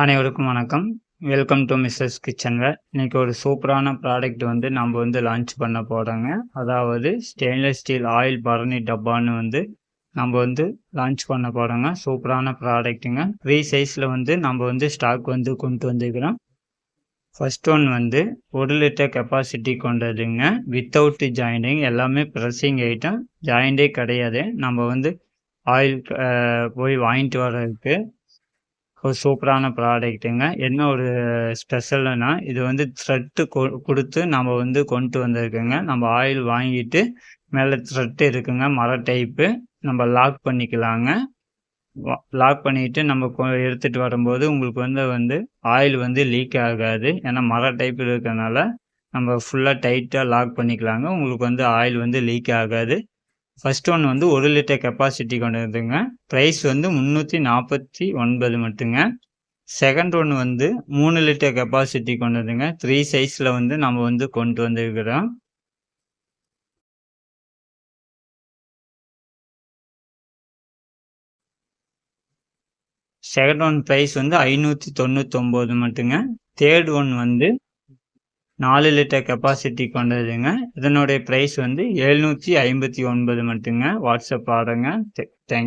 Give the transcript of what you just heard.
அனைவருக்கும் வணக்கம். Welcome to Mrs கிச்சன்வேர் இன்றைக்கி ஒரு சூப்பரான ப்ராடக்ட் வந்து நம்ம வந்து லான்ச் பண்ண போகிறோங்க அதாவது ஸ்டெயின்லெஸ் ஸ்டீல் ஆயில் பரணி டப்பான்னு வந்து நம்ம வந்து லான்ச் பண்ண போகிறோங்க சூப்பரான ப்ராடக்ட்டுங்க த்ரீ சைஸில் வந்து நம்ம வந்து ஸ்டாக் வந்து கொண்டு வந்துக்கிறோம். ஃபஸ்ட் ஒன் வந்து ஒரு லிட்டர் கெப்பாசிட்டி கொண்டதுங்க. வித்தவுட் ஜாயிண்டிங் எல்லாமே ப்ரெஸ்ஸிங் ஐட்டம் ஜாயிண்டே கிடையாது. நம்ம வந்து ஆயில் போய் வாங்கிட்டு வர்றதுக்கு ஒரு சூப்பரான ப்ராடக்ட்டுங்க. என்ன ஒரு ஸ்பெஷல்னா இது வந்து த்ரெட்டு கொடுத்து நம்ம வந்து கொண்டு வந்திருக்குங்க. நம்ம ஆயில் வாங்கிட்டு மேலே த்ரெட்டு இருக்குங்க. மர டைப்பு நம்ம லாக் பண்ணிக்கலாங்க. லாக் பண்ணிட்டு நம்ம எடுத்துகிட்டு வரும்போது உங்களுக்கு வந்து வந்து ஆயில் வந்து லீக் ஆகாது. ஏன்னா மர டைப் இருக்கிறதுனால நம்ம ஃபுல்லாக டைட்டாக லாக் பண்ணிக்கலாங்க. உங்களுக்கு வந்து ஆயில் வந்து லீக் ஆகாது. ஃபஸ்ட் ஒன் வந்து ஒரு லிட்டர் கெப்பாசிட்டி கொண்டதுங்க. ப்ரைஸ் வந்து முந்நூற்றி நாற்பத்தி ஒன்பது மட்டுங்க. செகண்ட் ஒன் வந்து மூணு லிட்டர் கெப்பாசிட்டி கொண்டதுங்க. த்ரீ சைஸில் வந்து நம்ம வந்து கொண்டு வந்துருக்கிறோம். செகண்ட் ஒன் ப்ரைஸ் வந்து ஐநூற்றி தொண்ணூத்தொம்பது மட்டுங்க. தேர்ட் ஒன் வந்து நாலு லிட்டர் கெப்பாசிட்டி கொண்டதுங்க. இதனுடைய ப்ரைஸ் வந்து எழுநூற்றி ஐம்பத்தி ஒன்பது மட்டுங்க. WhatsApp ஆர்டருங்க thank you